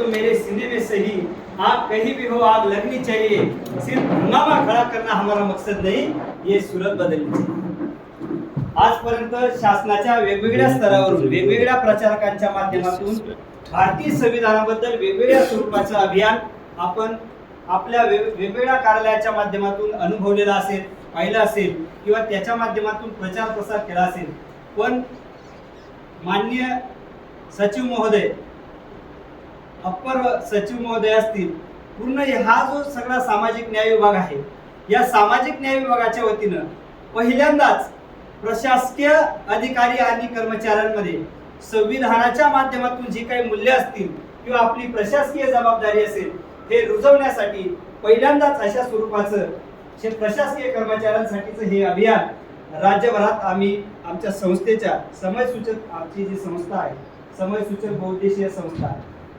तो मेरे सीने में सही। आग कहीं भी हो आग लगनी चाहिए। सिर्फ हंगामा खड़ा करना हमारा मकसद नहीं ये सूरत बदलनी चाहिए। आजपर्यंत शासनाच्या वेगवेगळ्या स्तरावरून वेगवेगळ्या प्रचारकांच्या माध्यमातून भारतीय संविधानाबद्दल वेगवेगळ्या स्वरूपाचं अभियान आपण आपल्या वेगवेगळ्या कार्यालयाच्या माध्यमातून अनुभवलेला असेल पाहिलं असेल किंवा त्याच्या माध्यमातून प्रचार प्रसार केला असेल. पण मान्य सचिव महोदय अप्पर सचिव महोदय असतील पूर्ण हा जो सगळा सामाजिक न्याय विभाग आहे या सामाजिक न्याय विभागाच्या वतीनं पहिल्यांदाच प्रशासकीय अधिकारी आणि कर्मचाऱ्यांमध्ये संविधानाच्या माध्यमातून जी काही मूल्य असतील किंवा आपली प्रशासकीय जबाबदारी असेल हे रुजवण्यासाठी पहिल्यांदाच अशा स्वरूपाचं प्रशासकीय कर्मचाऱ्यांसाठीचं हे अभियान राज्यभरात आम्ही आमच्या संस्थेच्या समयसूचक आमची जी संस्था आहे समयसूचक बहुद्देशीय संस्था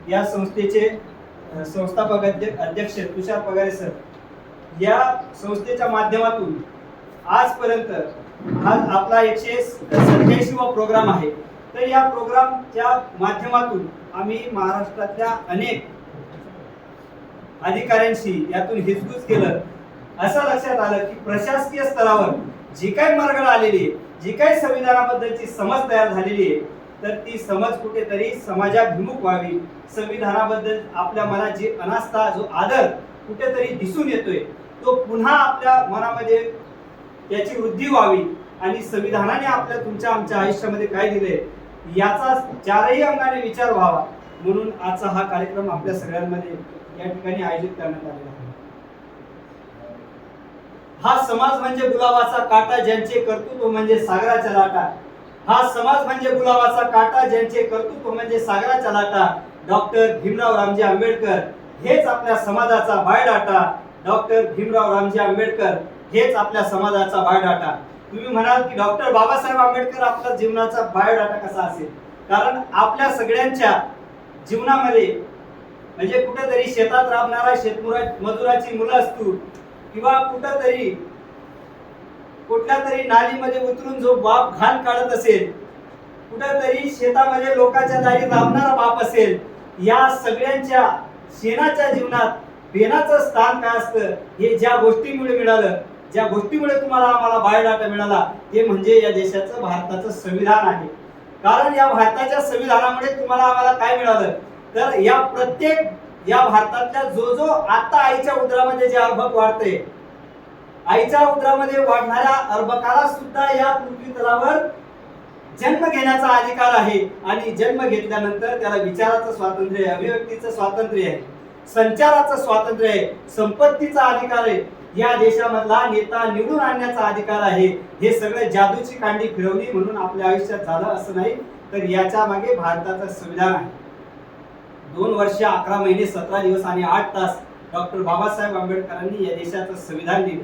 या संस्थेचे संस्थापक अध्यक्ष तुषार पगारे सर. या संस्थेच्या माध्यमातून आजपर्यंत हा आपला एकशे सत्याऐंशीवा प्रोग्राम आहे. तर या प्रोग्रामच्या माध्यमातून आम्ही महाराष्ट्रातल्या अनेक अधिकाऱ्यांशी यातून हिजबूज केलं. असं लक्षात आलं की प्रशासकीय स्तरावर जी काही मार्ग आलेली आहे जी काही संविधानाबद्दलची समज तयार झालेली आहे तर ती समज कुठेतरी समाजाभिमुख व्हावी. संविधानाबद्दल आपल्या मनात जी अनास्था जो आदर कुठेतरी दिसून येतोय तो पुन्हा आपल्या मनामध्ये त्याची वृद्धी व्हावी. आणि संविधानाने आपल्या तुमच्या आमच्या आयुष्यामध्ये काय दिले याचा चारही अंगाने विचार व्हावा. म्हणून आजचा हा कार्यक्रम आपल्या सगळ्यांमध्ये या ठिकाणी आयोजित करण्यात आलेला आहे. हा समाज म्हणजे गुलाबाचा काटा ज्यांचे कर्तृत्व म्हणजे सागराचा लाटा. हा समाज म्हणजे गुलाबाचा काटा ज्यांचे कर्तृत्व म्हणजे सागराचा लाटा डॉक्टर भीमराव रामजी आंबेडकर. हेच आपल्या समाजाचा बायोडाटा डॉक्टर भीमराव रामजी आंबेडकर. हेच आपल्या समाजाचा बायोडाटा. तुम्ही म्हणाल की डॉक्टर बाबासाहेब आंबेडकर आपला जीवनाचा बायोडाटा कसा असेल? कारण आपल्या सगळ्यांच्या जीवनामध्ये म्हणजे कुठेतरी शेतात राबणारा शेतमुरा मजुराची मुलं असतो किंवा कुठंतरी कुठल्या तरी नालीमध्ये उतरून जो बाप घाण काढत असेल कुठंतरी शेतामध्ये लोकांच्या दारी राबणारा बाप असेल या सगळ्यांच्या शेणाच्या जीवनात बेनाचं स्थान काय असतं हे ज्या गोष्टीमुळे मिळालं ज्या गोष्टीमुळे तुम्हाला आम्हाला बायोडाटा मिळाला ते म्हणजे या देशाचं भारताचं संविधान आहे. कारण या भारताच्या संविधानामुळे तुम्हाला आम्हाला काय मिळालं? तर या प्रत्येक या भारतातल्या जो जो आता आईच्या उदरामध्ये जे अर्भक वाढते आईच्या उदरामध्ये वाढणाऱ्या अर्भकाला सुद्धा या पृथ्वी तलावर जन्म घेण्याचा अधिकार आहे. आणि जन्म घेतल्यानंतर त्याला विचाराचं स्वातंत्र्य आहे अभिव्यक्तीचं स्वातंत्र्य आहे. संचाराचं स्वातंत्र्य आहे संपत्तीचा अधिकार आहे. या देशामधला नेता निवडून आणण्याचा अधिकार आहे. हे सगळं जादूची कांडी फिरवली म्हणून आपल्या आयुष्यात झालं असं नाही तर याच्या मागे भारताचं संविधान आहे. दोन वर्ष अकरा महिने सतरा दिवस आणि आठ तास डॉक्टर बाबासाहेब आंबेडकरांनी या देशाचं संविधान दिलं.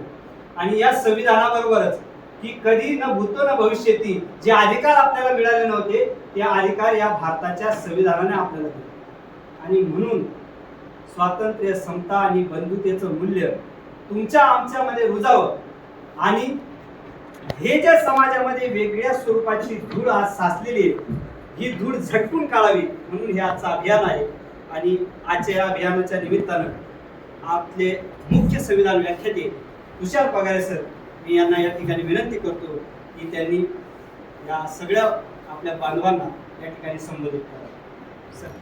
आणि या संविधानाबरोबरच की कधी न भूतो न भविष्यती जे अधिकार आपल्याला मिळाले नव्हते ते अधिकार या भारताच्या संविधानाने आपल्याला दिले. आणि म्हणून स्वातंत्र्य समता आणि बंधुतेचं मूल्य तुमच्या आमच्यामध्ये रुजावं. आणि हे ज्या समाजामध्ये वेगळ्या स्वरूपाची धूळ आज साचलेली ही धूळ झटकून काढावी म्हणून हे आजचं अभियान आहे. आणि आजच्या या अभियानाच्या निमित्तानं आपले मुख्य संविधान व्याख्याते तुषार पगारे सर मी यांना या ठिकाणी विनंती करतो की त्यांनी या सगळ्या आपल्या बांधवांना या ठिकाणी संबोधित करावं सर